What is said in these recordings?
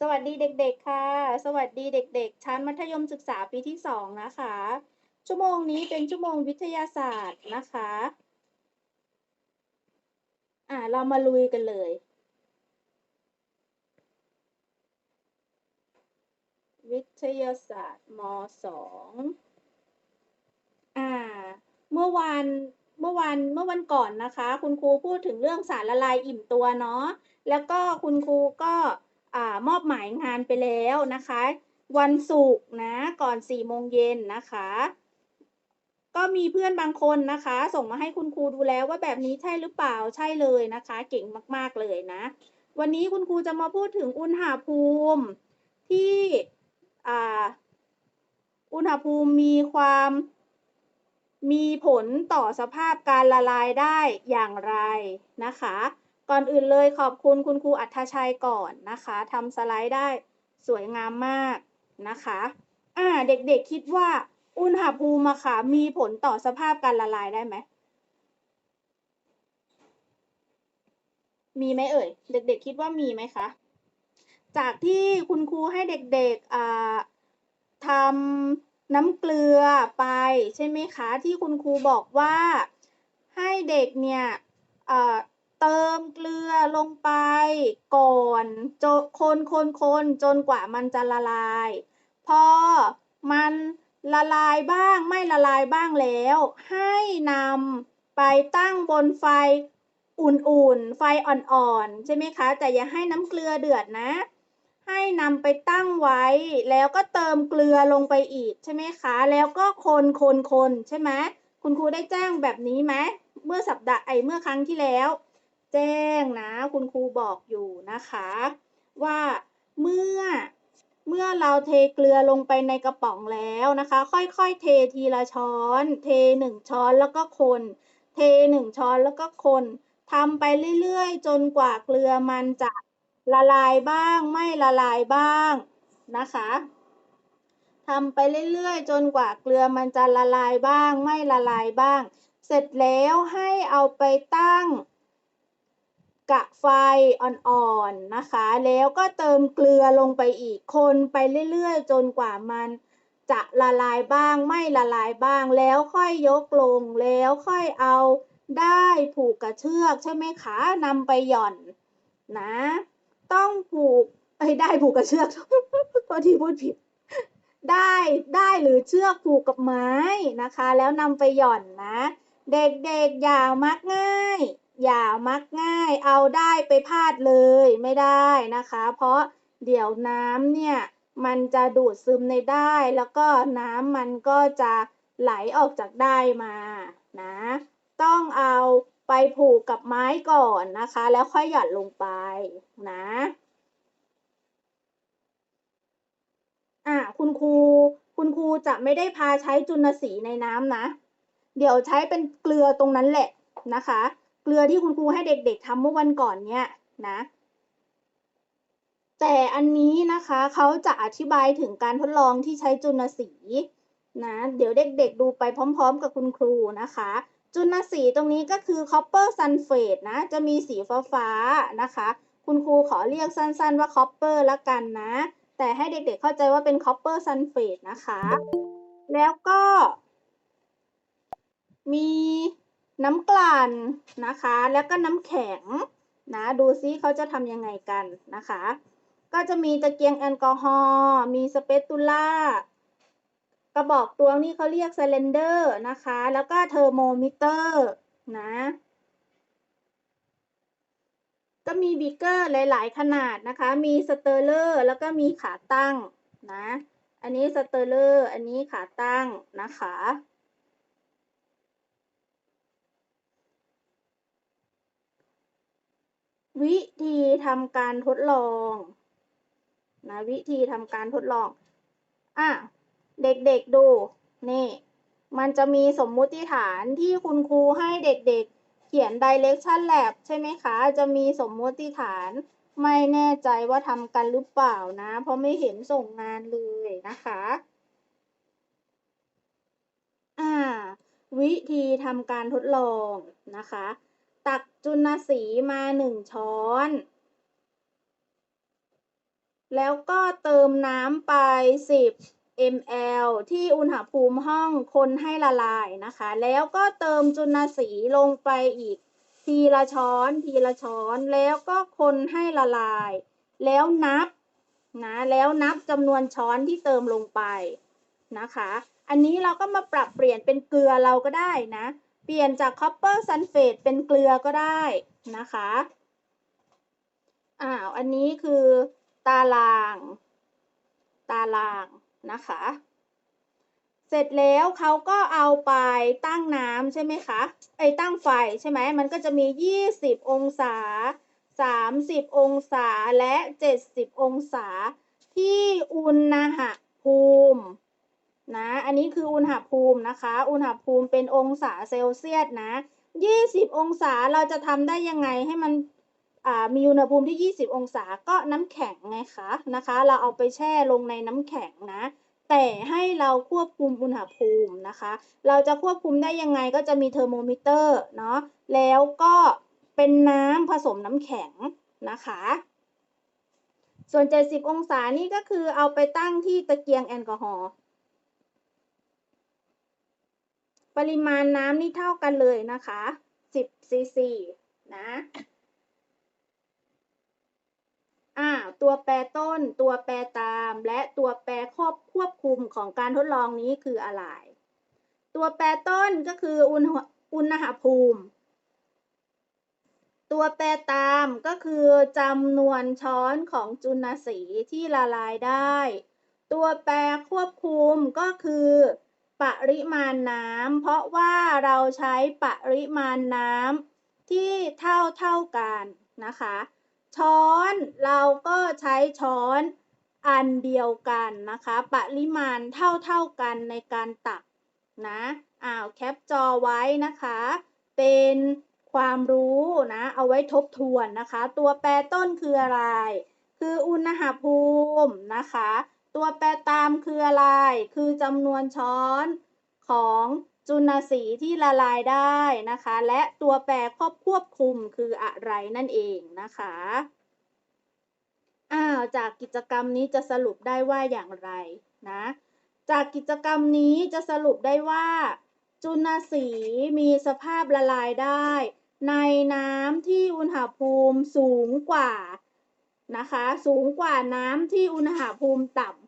สวัสดีเด็กๆค่ะ สวัสดีเด็ก ๆ ชั้นมัธยมศึกษาปีที่สองนะคะ ชั่วโมงนี้เป็นชั่วโมงวิทยาศาสตร์นะคะอ่าเรามาลุยกันเลย วิทยาศาสตร์มสองอ่าเมื่อวานเมื่อวานเมื่อวันก่อนนะคะ คุณครูพูดถึงเรื่องสารละลายอิ่มตัวเนาะแล้วก็คุณครูก็ อมอบหมายงานไปแล้วนะคะ วันศุกร์นะก่อน4โมงเย็นนะคะ ก็มีเพื่อนบางคนนะคะ ส่งมาให้คุณครูดูแล้วว่าแบบนี้ใช่หรือเปล่าใช่เลยนะคะ เก่งมาก ๆเลยนะ วันนี้คุณครูจะมาพูดถึงอุณหภูมิที่ออุณหภูมิมีความมีผลต่อสภาพการละลายได้อย่างไรนะคะ ก่อนอื่นเลยขอบคุณคุณครูอัธชัยก่อนนะคะทำสไลด์ได้สวยงามมากนะคะอ่าเด็กๆคิดว่าอุณหภูมิอะค่ะมีผลต่อสภาพการละลายได้ไหม มีไหมเอ่ย เด็กๆคิดว่ามีไหมคะ จากที่คุณครูให้เด็กๆอ่าทำน้ำเกลือไปใช่ไหมคะ ที่คุณครูบอกว่าให้เด็กเนี่ยอ่อ เติมเกลือลงไปก่อนจคนคนคนจนกว่ามันจะละลาย พอมันละลายบ้างไม่ละลายบ้างแล้ว ให้นำไปตั้งบนไฟอุ่นๆ ไฟอ่อนๆ ใช่ไหมคะ แต่อย่าให้น้ำเกลือเดือดนะ ให้นำไปตั้งไว้ แล้วก็เติมเกลือลงไปอีกใช่ไหมคะ แล้วก็คนคนคนใช่ไหมคุณครูได้แจ้งแบบนี้ไหมเมื่อสัปดาห์ไอเมื่อครั้งที่แล้ว แจ้งนะ คุณครูบอกอยู่นะคะ ว่าเมื่อเมื่อเราเทเกลือลงไปในกระป๋องแล้วนะคะ ค่อยๆ เททีละช้อน เทหนึ่งช้อนแล้วก็คน เทหนึ่งช้อนแล้วก็คนทำไปเรื่อยๆ จนกว่าเกลือมันจะละลายบ้าง ไม่ละลายบ้างนะคะทำไปเรื่อยๆ จนกว่าเกลือมันจะละลายบ้าง ไม่ละลายบ้าง เสร็จแล้วให้เอาไปตั้ง กะไฟอ่อนๆนะคะ แล้วก็เติมเกลือลงไปอีกคนไปเรื่อยๆ จนกว่ามันจะละลายบ้างไม่ละลายบ้าง แล้วค่อยยกลงแล้วค่อยเอาได้ผูกกับเชือกใช่ไหมคะนำไปหย่อนนะ ต้องผูกเอ้ได้ผูกกับเชือกพอที่พูดผิด ได้ได้หรือเชือกผูกกับไม้นะคะ แล้วนำไปหย่อนนะ เด็กๆอย่ามักง่าย อย่ามักง่ายเอาได้ไปพาดเลยไม่ได้นะคะ เพราะเดี๋ยวน้ำเนี่ยมันจะดูดซึมในได้แล้วก็น้ำมันก็จะไหลออกจากได้มานะ ต้องเอาไปผูกกับไม้ก่อนนะคะ แล้วค่อยหย่อนลงไปนะอะคุณครูคุณครูจะไม่ได้พาใช้จุลสีในน้ำนะ เดี๋ยวใช้เป็นเกลือตรงนั้นแหละนะคะ เกลือที่คุณครูให้เด็กๆทำเมื่อวันก่อนเนี่ยนะแต่อันนี้นะคะเขาจะอธิบายถึงการทดลองที่ใช้จุลสีนะเดี๋ยวเด็กๆดูไปพร้อมๆ กับคุณครูนะคะ จุลสีตรงนี้ก็คือ copper sulfate นะจะมีสีฟ้าๆนะคะ คุณครูขอเรียกสั้นๆว่า copper ละกันนะ แต่ให้เด็กๆเข้าใจว่าเป็น copper sulfate นะคะ แล้วก็มี น้ำกลั่นนะคะ แล้วก็น้ำแข็งนะดูซิเขาจะทำยังไงกันนะคะ ก็จะมีตะเกียงแอลกอฮอล์มีสเปตูล่ากระบอกตวงนี่เขาเรียกไซเลนเดอร์นะคะ แล้วก็เทอร์โมมิเตอร์นะก็มีบิเกอร์หลาย ๆ ขนาดนะคะ มีสเตอร์เลอร์แล้วก็มีขาตั้งนะ อันนี้สเตอร์เลอร์ อันนี้ขาตั้งนะคะ วิธีทำการทดลองนะวิธีทำการทดลองอะเด็กๆดูนี่มันจะมีสมมุติฐานที่คุณครูให้เด็กๆ เขียน direction lab ใช่ไหมคะ จะมีสมมุติฐานไม่แน่ใจว่าทำกันหรือเปล่านะ เพราะไม่เห็นส่งงานเลยนะคะอ่าวิธีทำการทดลองนะคะ ตักจุลสีมาหนึ่งช้อน แล้วก็เติมน้ำไป 10 ml ที่อุณหภูมิห้องคนให้ละลายนะคะ แล้วก็เติมจุลสีลงไปอีก ทีละช้อนทีละช้อนแล้วก็คนให้ละลาย แล้วนับนะแล้วนับจำนวนช้อนที่เติมลงไปนะคะ อันนี้เราก็มาปรับเปลี่ยนเป็นเกลือเราก็ได้นะ เปลี่ยนจากคอปเปอร์ซัลเฟตเป็นเกลือก็ได้นะคะอ้าวอันนี้คือตาราง ตารางนะคะ เสร็จแล้วเขาก็เอาไปตั้งน้ำใช่ไหมคะไอ้ตั้งไฟใช่ไหมมันก็จะมี 20 องศา 30 องศาและ 70 องศาที่อุณหภูมิ นะ อันนี้คืออุณหภูมินะคะ อุณหภูมิเป็นองศาเซลเซียสนะ 20 องศาเราจะทำได้ยังไงให้มันมีอุณหภูมิที่ 20 องศาก็น้ำแข็งไงคะนะคะ เราเอาไปแช่ลงในน้ำแข็งนะ แต่ให้เราควบคุมอุณหภูมินะคะ เราจะควบคุมได้ยังไงก็จะมีเทอร์โมมิเตอร์เนาะแล้วก็เป็นน้ำผสมน้ำแข็งนะคะ ส่วน 70 องศานี่ก็คือเอาไปตั้งที่ตะเกียงแอลกอฮอล์ ปริมาณน้ำนี่เท่ากันเลยนะคะ 10ซีซีนะอ่าตัวแปรต้น ตัวแปรตาม และตัวแปรควบควบคุมของการทดลองนี้คืออะไร ตัวแปรต้นก็คืออุณอุณหภูมิ ตัวแปรตามก็คือจำนวนช้อนของจุลสีที่ละลายได้ ตัวแปรควบคุมก็คือ ปริมาณน้ำเพราะว่าเราใช้ปริมาณน้ำที่เท่าเท่ากันนะคะ ช้อนเราก็ใช้ช้อนอันเดียวกันนะคะ ปริมาณเท่าเท่ากันในการตักนะอ้าวแคปจอไว้นะคะ เป็นความรู้นะ เอาไว้ทบทวนนะคะ ตัวแปรต้นคืออะไร คืออุณหภูมินะคะ ตัวแปรตามคืออะไร คือจำนวนช้อนของจุลสีที่ละลายได้นะคะ และตัวแปรควบควบคุมคืออะไรนั่นเองนะคะ อ้าว จากกิจกรรมนี้จะสรุปได้ว่าอย่างไรนะ จากกิจกรรมนี้จะสรุปได้ว่า จุลสีมีสภาพละลายได้ ในน้ำที่อุณหภูมิสูงกว่านะคะ สูงกว่าน้ำที่อุณหภูมิต่ำ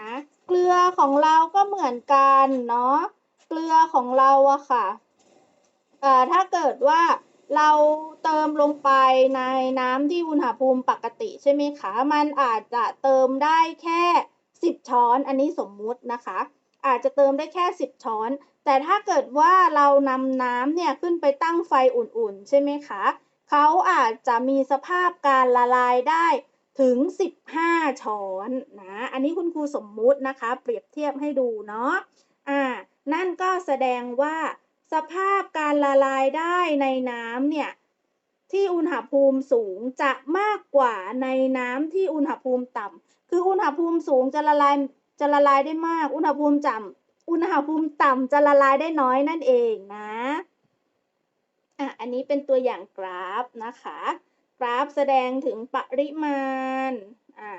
นะ เกลือของเราก็เหมือนกันเนาะ เกลือของเราอะค่ะเอ่อถ้าเกิดว่าเราเติมลงไปในน้ำที่อุณหภูมิปกติใช่ไหมคะ มันอาจจะเติมได้แค่ 10 ช้อน อันนี้สมมุตินะคะ อาจจะเติมได้แค่ 10 ช้อน แต่ถ้าเกิดว่าเรานำน้ำเนี่ยขึ้นไปตั้งไฟอุ่นๆ ใช่ไหมคะ เขาอาจจะมีสภาพการละลายได้ ถึง 15 ช้อนนะ อันนี้คุณครูสมมุตินะคะ เปรียบเทียบให้ดูเนาะ อ่า นั่นก็แสดงว่าสภาพการละลายได้ในน้ำเนี่ย ที่อุณหภูมิสูงจะมากกว่าในน้ำที่อุณหภูมิต่ำ คืออุณหภูมิสูงจะละลายจะละลายได้มาก อุณหภูมิต่ำอุณหภูมิต่ำจะละลายได้น้อยนั่นเองนะ อะ อันนี้เป็นตัวอย่างกราฟนะคะ กราฟแสดงถึงปริมาณอ่า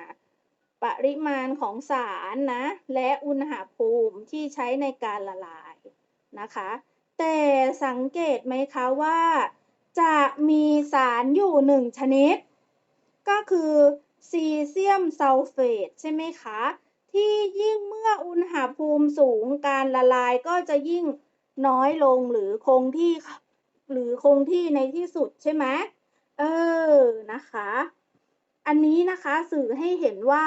ปริมาณของสารนะ และอุณหภูมิที่ใช้ในการละลายนะคะ แต่สังเกตไหมคะว่า จะมีสารอยู่หนึ่งชนิด ก็คือซีเซียมซัลเฟตใช่ไหมคะ ที่ยิ่งเมื่ออุณหภูมิสูงการละลายก็จะยิ่งน้อยลงหรือคงที่หรือคงที่ในที่สุดใช่ไหม ออนะคะ อันนี้นะคะสื่อให้เห็นว่า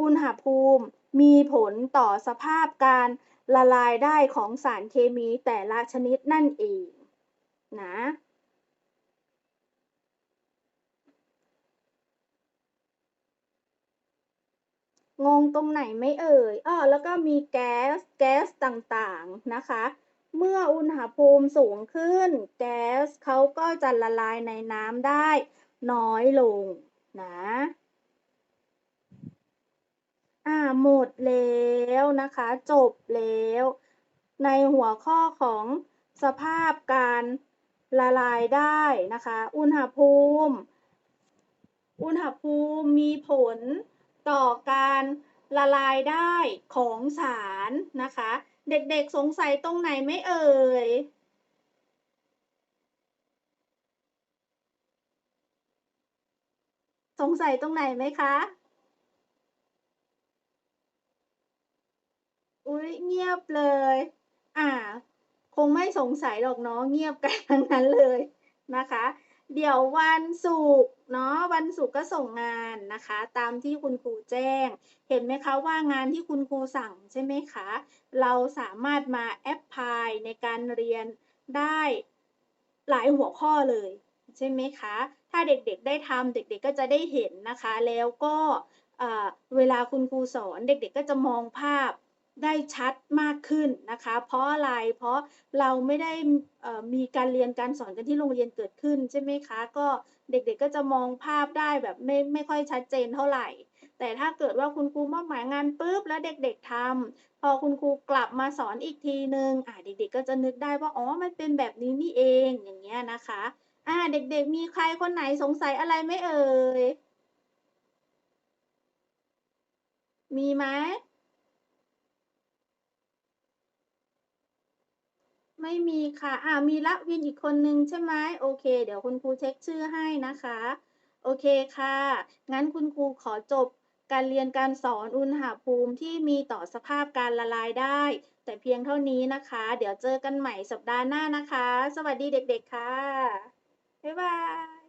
อุณหภูมิมีผลต่อสภาพการละลายได้ของสารเคมีแต่ละชนิดนั่นเองนะงงตรงไหนไม่เอ่ยอ้อแล้วก็มีแก๊ส แก๊สต่างๆ นะคะ เมื่ออุณหภูมิสูงขึ้น แก๊สเขาก็จะละลายในน้ำได้ น้อยลงนะอ่าหมดแล้วนะคะ จบแล้ว ในหัวข้อของสภาพการละลายได้นะคะ อุณหภูมิ อุณหภูมิมีผลต่อการละลายได้ของสารนะคะ เด็กๆสงสัยตรงไหนไหมเอ่ยสงสัยตรงไหนไหมคะ อุ๊ยเงียบเลย อ่า คงไม่สงสัยหรอกเนาะเงียบกันทั้งนั้นเลยนะคะ เดี๋ยววันศุกร์เนาะวันศุกร์ก็ส่งงานนะคะ ตามที่คุณครูแจ้ง เห็นไหมคะว่างานที่คุณครูสั่งใช่ไหมคะ เราสามารถมาแอปพลายในการเรียนได้หลายหัวข้อเลยใช่ไหมคะ ถ้าเด็กๆได้ทำเด็กๆก็จะได้เห็นนะคะ แล้วก็เวลาคุณครูสอนเด็กๆก็จะมองภาพ ได้ชัดมากขึ้นนะคะ เพราะอะไรเพราะเราไม่ได้มีการเรียนการสอนกันที่โรงเรียนเกิดขึ้นใช่ไหมคะ ก็เด็กๆก็จะมองภาพได้แบบไม่ไม่ค่อยชัดเจนเท่าไหร่ แต่ถ้าเกิดว่าคุณครูมอบหมายงานปุ๊บแล้วเด็กๆทำพอคุณครูกลับมาสอนอีกทีหนึ่งอ่าเด็กๆ ก็จะนึกได้ว่าอ๋อมันเป็นแบบนี้นี่เองอย่างเงี้ยนะคะอ่าเด็กๆ มีใครคนไหนสงสัยอะไรไหมเอ่ยมีไหม ไม่มีค่ะ อ่ามีละวินอีกคนนึงใช่ไหมโอเค เดี๋ยวคุณครูเช็คชื่อให้นะคะ โอเคค่ะ งั้นคุณครูขอจบการเรียนการสอนอุณหภูมิที่มีต่อสภาพการละลายได้ แต่เพียงเท่านี้นะคะ เดี๋ยวเจอกันใหม่สัปดาห์หน้านะคะ สวัสดีเด็กๆค่ะ บ๊ายบาย